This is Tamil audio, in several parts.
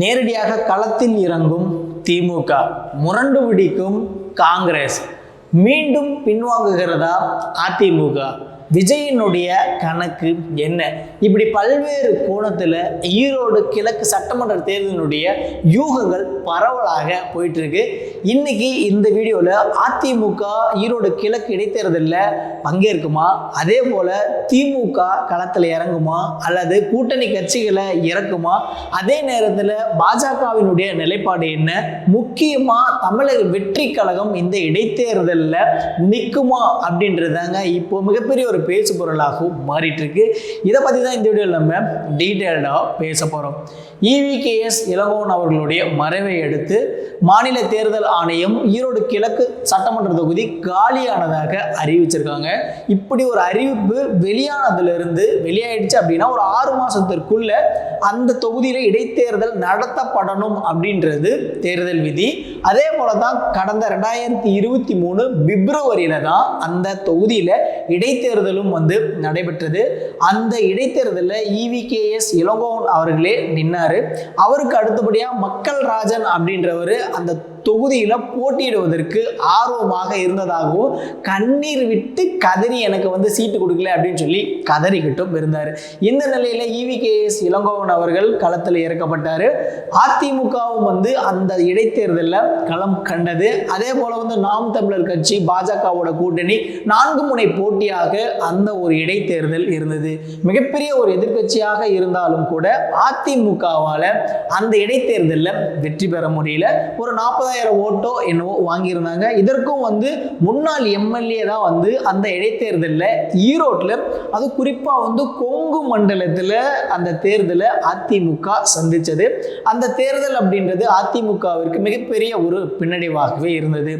நேரடியாக களத்தில் இறங்கும் திமுக. முரண்டு பிடிக்கும் காங்கிரஸ். மீண்டும் பின்வாங்குகிறதா அதிமுக? விஜயினுடைய கணக்கு என்ன? இப்படி பல்வேறு கோணத்தில் ஈரோடு கிழக்கு சட்டமன்ற தேர்தலினுடைய யூகங்கள் பரவலாக போயிட்டு இருக்கு இன்னைக்கு இந்த வீடியோவில் அதிமுக ஈரோடு கிழக்கு இடைத்தேர்தலில் பங்கேற்குமா? அதே போல் திமுக களத்தில் இறங்குமா? அல்லது கூட்டணி கட்சிகளை இறக்குமா? அதே நேரத்தில் பாஜகவினுடைய நிலைப்பாடு என்ன? முக்கியமாக தமிழக வெற்றி கழகம் இந்த இடைத்தேர்தலில் நிற்குமா அப்படின்றதாங்க இப்போ மிகப்பெரிய ஒரு பேசு பொருளாகவும் மாறிட்டு இருக்கு இதை பற்றி தான் இந்த வீடியோவில் நம்ம டீட்டெயில்டாக பேச போகிறோம் இவிகேஎஸ் இளங்கோவன் அவர்களுடைய மறைவை அடுத்து மாநில தேர்தல் ஆணையம் ஈரோடு கிழக்கு சட்டமன்ற தொகுதி காலியானதாக அறிவிச்சிருக்காங்க. இப்படி ஒரு அறிவிப்பு வெளியானதுலேருந்து வெளியாயிடுச்சு அப்படின்னா ஒரு ஆறு மாதத்திற்குள்ள அந்த தொகுதியில் இடைத்தேர்தல் நடத்தப்படணும் அப்படின்றது தேர்தல் விதி. அதே போல தான் கடந்த ரெண்டாயிரத்தி இருபத்தி மூணு பிப்ரவரியில தான் அந்த தொகுதியில் இடைத்தேர்தலும் வந்து நடைபெற்றது. அந்த இடைத்தேர்தலில் இவிகேஎஸ் இளங்கோவன் அவர்களே நின்னார். அவருக்கு அடுத்தபடியாக மக்கள் ராஜன் அப்படின்றவர் அந்த தொகுதியில் போட்டியிடுவதற்கு ஆர்வமாக இருந்ததாகவும் கண்ணீர் விட்டு கதறி எனக்கு வந்து சீட்டு கொடுக்கல அப்படின்னு சொல்லி கதறிக்கிட்டும் இருந்தார். இந்த நிலையில் இவிகேஎஸ் இளங்கோவன் அவர்கள் களத்தில் இறக்கப்பட்டார். அதிமுகவும் வந்து அந்த இடைத்தேர்தலில் களம் கண்டது. அதே போல் வந்து நாம் தமிழர் கட்சி பாஜகவோட கூட்டணி நான்கு முனை போட்டியாக அந்த ஒரு இடைத்தேர்தல் இருந்தது. மிகப்பெரிய ஒரு எதிர்க்கட்சியாக இருந்தாலும் கூட அதிமுகவால் அந்த இடைத்தேர்தலில் வெற்றி பெற முடியல. ஒரு நாற்பதாயிரம் ஓட்டோ என்னவோ வாங்கியிருந்தாங்க. இதற்கும் வந்து முன்னாள் எம்எல்ஏ தான் வந்து அந்த இடைத்தேர்தலில் ஈரோட்டில் அது குறிப்பாக வந்து கொங்கு மண்டலத்தில் அந்த தேர்தலை அதிமுக சந்தித்தது அந்த தேர்தல் அப்படின்றது அதிமுகவிற்கு மிகப்பெரிய ஒரு பின்னடைவாகவே இருந்தது.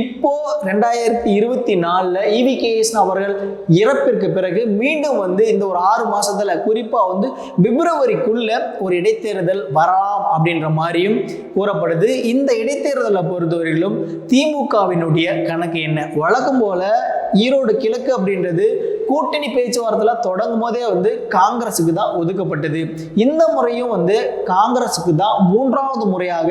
இப்போ ரெண்டாயிரத்தி இருபத்தி நாலில் இவிகேஎஸ் அவர்கள் இறப்பிற்கு பிறகு மீண்டும் வந்து இந்த ஒரு ஆறு மாதத்தில் குறிப்பாக வந்து பிப்ரவரிக்குள்ள ஒரு இடைத்தேர்தல் வரலாம் அப்படின்ற மாதிரியும் கூறப்படுது. இந்த இடைத்தேர்தல் பொறுத்தவரையிலும் திமுகவினுடைய கணக்கு என்ன? வழக்கம் போல ஈரோடு கிழக்கு அப்படின்றது கூட்டணி பேச்சுவார்த்தையில் தொடங்கும் போதே வந்து காங்கிரஸுக்கு தான் ஒதுக்கப்பட்டது. இந்த முறையும் வந்து காங்கிரஸுக்கு தான் மூன்றாவது முறையாக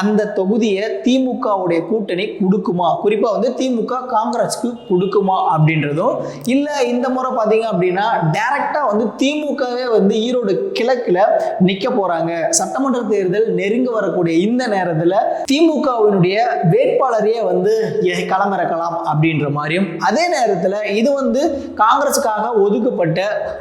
அந்த தொகுதியை திமுகவுடைய கூட்டணி கொடுக்குமா? குறிப்பாக வந்து திமுக காங்கிரஸ்க்கு கொடுக்குமா அப்படின்றதும் இல்லை இந்த முறை பார்த்தீங்க அப்படின்னா டைரக்டாக வந்து திமுகவே வந்து ஈரோடு கிழக்கில் நிற்க போகிறாங்க சட்டமன்ற தேர்தல் நெருங்க வரக்கூடிய இந்த நேரத்தில் திமுகவினுடைய வேட்பாளரையே வந்து களமிறக்கலாம் அப்படின்ற மாதிரியும் அதே நேரத்தில் இது வந்து காங்கிரஸுக்காக ஒதுக்கப்பட்ட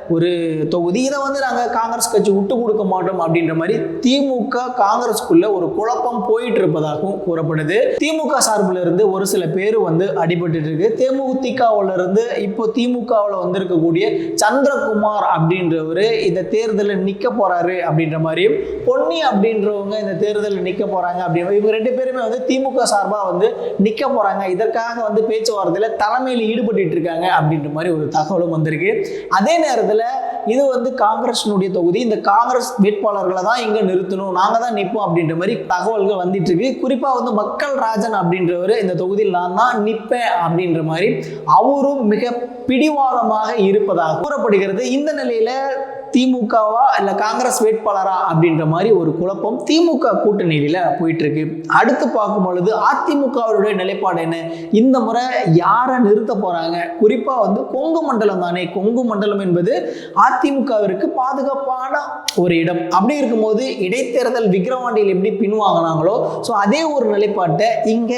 ஒரு தொகுதி. இதை வந்து நாங்கள் காங்கிரஸ் கட்சி விட்டு கொடுக்க மாட்டோம் அப்படின்ற மாதிரி திமுக காங்கிரஸுக்குள்ள ஒரு குழப்பம் போயிட்டு இருப்பதாகவும் கூறப்படுது. திமுக சார்பில் இருந்து ஒரு சில பேர் வந்து அடிபட்டு இருக்கு தேமுதிகாவில் இருந்து இப்போ திமுகவில் வந்திருக்கக்கூடிய சந்திரகுமார் அப்படின்றவர் இந்த தேர்தலில் நிற்க போறாரு அப்படின்ற மாதிரியும் பொன்னி அப்படின்றவங்க இந்த தேர்தலில் நிற்க போறாங்க அப்படின்னு இவங்க ரெண்டு பேருமே வந்து திமுக சார்பாக வந்து நிற்க போறாங்க. இதற்காக வந்து பேச்சுவார்த்தையில் தலைமையில் ஈடுபட்டு இருக்காங்க அப்படின்ற மாதிரி ஒரு தகவலும் வந்திருக்கு. அதே நேரத்தில் இது வந்து காங்கிரஸினுடைய தொகுதி. இந்த காங்கிரஸ் வேட்பாளர்களை தான் இங்கே நிறுத்தணும். நாங்கள் தான் நிற்போம் அப்படின்ற மாதிரி தகவல்கள் வந்துட்டு இருக்கு. குறிப்பாக வந்து மக்கள் ராஜன் அப்படின்றவர் இந்த தொகுதியில் நான் தான் நிற்பேன் அப்படின்ற மாதிரி அவரும் மிக பிடிவாதமாக இருப்பதாக கூறப்படுகிறது. இந்த நிலையில திமுகவா இல்லை காங்கிரஸ் வேட்பாளரா அப்படின்ற மாதிரி ஒரு குழப்பம் திமுக கூட்டணியில போயிட்டு இருக்கு அடுத்து பார்க்கும் பொழுது அதிமுகவுடைய நிலைப்பாடு என்ன? இந்த முறை யாரை நிறுத்த போறாங்க? குறிப்பா வந்து கொங்கு மண்டலம் தானே. கொங்கு மண்டலம் என்பது அதிமுகவிற்கு பாதுகாப்பான ஒரு இடம். அப்படி இருக்கும்போது இடைத்தேர்தல் விக்கிரவாண்டியில் எப்படி பின்வாங்கினாங்களோ ஸோ அதே ஒரு நிலைப்பாட்டை இங்க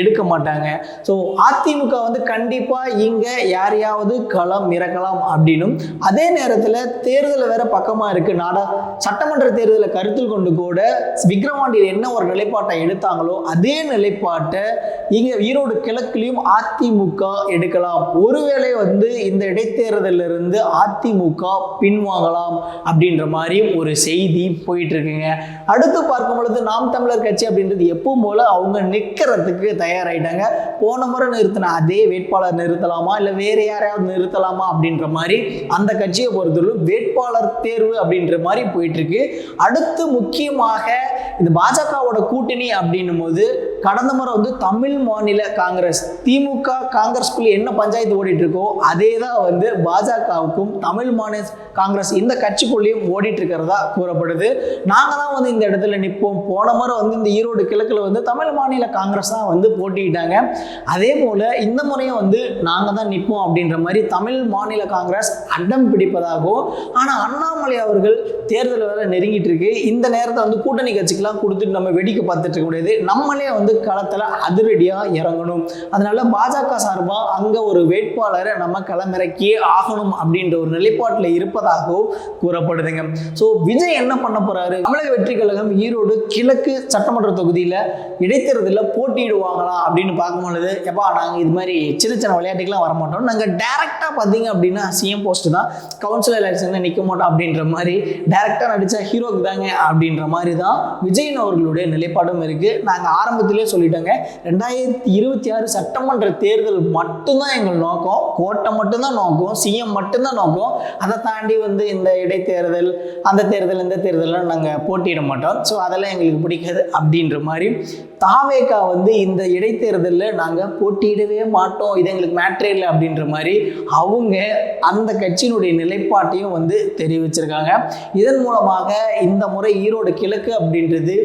எடுக்க மாட்டாங்க. ஸோ அதிமுக வந்து கண்டிப்பா இங்க யாரையாவது களம் இறக்கலாம் அப்படின்னும். அதே நேரத்தில் தேர்தல் வேற பக்கமா இருக்கு. நாடா சட்டமன்ற தேர்தலை கருத்தில் கொண்டு கூட விக்ரவாண்டியில் என்ன ஒரு நிலைப்பாட்டை எடுத்தாங்களோ அதே நிலைப்பாட்டை இங்க ஈரோடு கிழக்குலையும் அதிமுக எடுக்கலாம். ஒருவேளை வந்து இந்த இடைத்தேர்தலில் இருந்து அதிமுக பின்வாங்கலாம் அப்படின்ற மாதிரி ஒரு செய்தி போயிட்டு இருக்குங்க. அடுத்து பார்க்கும் பொழுது நாம் தமிழர் கட்சி அப்படின்றது எப்பவும் போல அவங்க நிற்கிறதுக்கு தயாராயிட்டாங்க. போன முறை நிறுத்தின அதே வேட்பாளர் நிறுத்தலாமா? இல்லை வேற யாரையாவது நிறுத்தலாமா அப்படின்ற மாதிரி அந்த கட்சியை பொறுத்தவரைக்கும் வேட்பாளர் தேர்வு அப்படின்ற மாதிரி போயிட்டு இருக்கு. அடுத்து முக்கியமாக இந்த பாஜகவோட கூட்டணி அப்படின்னும் போது கடந்த முறை வந்து தமிழ் மாநில காங்கிரஸ் திமுக காங்கிரஸ்குள்ளே என்ன பஞ்சாயத்து ஓடிட்டு இருக்கோ அதே தான் வந்து பாஜகவுக்கும் தமிழ் மாநில காங்கிரஸ் இந்த கட்சிக்குள்ளேயும் ஓடிட்டு இருக்கிறதா கூறப்படுது. நாங்கள் தான் வந்து இந்த இடத்துல நிற்போம் போன முறை வந்து இந்த ஈரோடு கிழக்கில் வந்து தமிழ் மாநில காங்கிரஸ் தான் வந்து போட்டிக்கிட்டாங்க அதே போல் இந்த முறையும் வந்து நாங்கள் தான் நிற்போம் அப்படின்ற மாதிரி தமிழ் மாநில காங்கிரஸ் அடம் பிடிப்பதாகவும் ஆனால் அண்ணாமலை அவர்கள் தேர்தல் வேற நெருங்கிட்டு இருக்கு இந்த நேரத்தை வந்து கூட்டணி கட்சிக்கெல்லாம் கொடுத்துட்டு நம்ம வெடிக்க பார்த்துட்டு இருக்க முடியாது நம்மளே வந்து களத்தில் அதிரடியாக இறங்கணும். அதனால பாஜக சார்பாக அங்கே ஒரு வேட்பாளரை நம்ம களமிறக்கியே ஆகணும் அப்படின்ற ஒரு நிலைப்பாட்டில் இருப்பதாகவும் கூறப்படுதுங்க. ஸோ விஜய் என்ன பண்ண போறாரு? தமிழக வெற்றி கழகம் ஈரோடு கிழக்கு சட்டமன்ற தொகுதியில் இடைத்தேர்தலில் போட்டியிடுவாங்களா அப்படின்னு பார்க்கும்பொழுது எப்பா நாங்கள் இது மாதிரி சின்ன சின்ன விளையாட்டுக்கெல்லாம் வரமாட்டோம். நாங்கள் டேரெக்டாக பார்த்தீங்க அப்படின்னா சிஎம் போஸ்ட் தான். கவுன்சிலர் எலெக்ஷனில் நிற்க மாட்டோம் அப்படின்ற மாதிரி டேரெக்டாக நடித்த ஹீரோக்கு தாங்க அப்படின்ற மாதிரி தான் விஜயன் அவர்களுடைய நிலைப்பாடும் இருக்குது நாங்கள் ஆரம்பத்திலே சொல்லிட்டோங்க. ரெண்டாயிரத்தி இருபத்தி ஆறு சட்டமன்ற தேர்தல் மட்டும்தான் எங்கள் நோக்கம். கோட்டை மட்டும்தான் நோக்கம். சிஎம் மட்டும்தான் நோக்கம். அதை தாண்டி வந்து இந்த இடைத்தேர்தல் அந்த தேர்தல் இந்த தேர்தல்லாம் நாங்கள் போட்டியிட மாட்டோம். ஸோ அதெல்லாம் எங்களுக்கு பிடிக்காது அப்படின்ற மாதிரி தாவேக்கா வந்து இந்த இடைத்தேர்தலில் நாங்கள் போட்டியிடவே மாட்டோம். இது எங்களுக்கு மேட்ரே இல்லை அப்படின்ற மாதிரி அவங்க அந்த கட்சியினுடைய நிலைப்பாட்டையும் வந்து தெரிவிச்சிருக்காங்க. இதன் மூலமாக இந்த முறை ஈரோடு கிழக்கு அப்படின்றது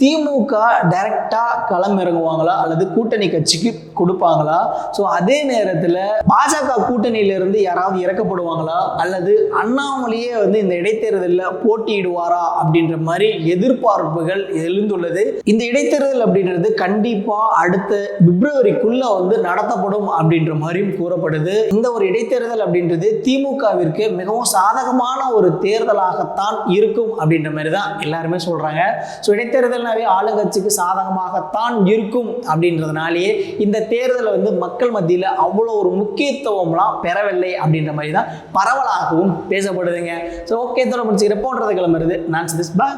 திமுக டைரக்டாக களம் இறங்குவாங்களா? அல்லது கூட்டணி கட்சிக்கு கொடுப்பாங்களா? ஸோ அதே நேரத்தில் பாஜக கூட்டணியிலிருந்து யாராவது இறக்கப்படுவாங்களா? அல்லது அண்ணாமலையே வந்து இந்த இடைத்தேர்தலில் போட்டியிடுவாரா? அப்படின்ற மாதிரி எதிர்பார்ப்புகள் எழுந்துள்ளது. இந்த இடைத்தேர்தல் அப்படின்றது கண்டிப்பாக அடுத்த பிப்ரவரிக்குள்ள வந்து நடத்தப்படும் அப்படின்ற மாதிரியும் கூறப்படுது. இந்த ஒரு இடைத்தேர்தல் அப்படின்றது திமுகவிற்கு மிகவும் சாதகமான ஒரு தேர்தலாகத்தான் இருக்கும் அப்படின்ற மாதிரி தான் எல்லாருமே சொல்றாங்க. ஸோ இடைத்தேர்தல் இடைத்தேர்தல்னாவே ஆளுங்கட்சிக்கு சாதகமாகத்தான் இருக்கும் அப்படின்றதுனாலேயே இந்த தேர்தலை வந்து மக்கள் மத்தியில் அவ்வளோ ஒரு முக்கியத்துவம்லாம் பெறவில்லை அப்படின்ற மாதிரி தான் பரவலாகவும் பேசப்படுதுங்க. ஸோ ஓகே தோட முடிச்சுக்கிற போன்றதை கிளம்புறது நான் திஸ் பா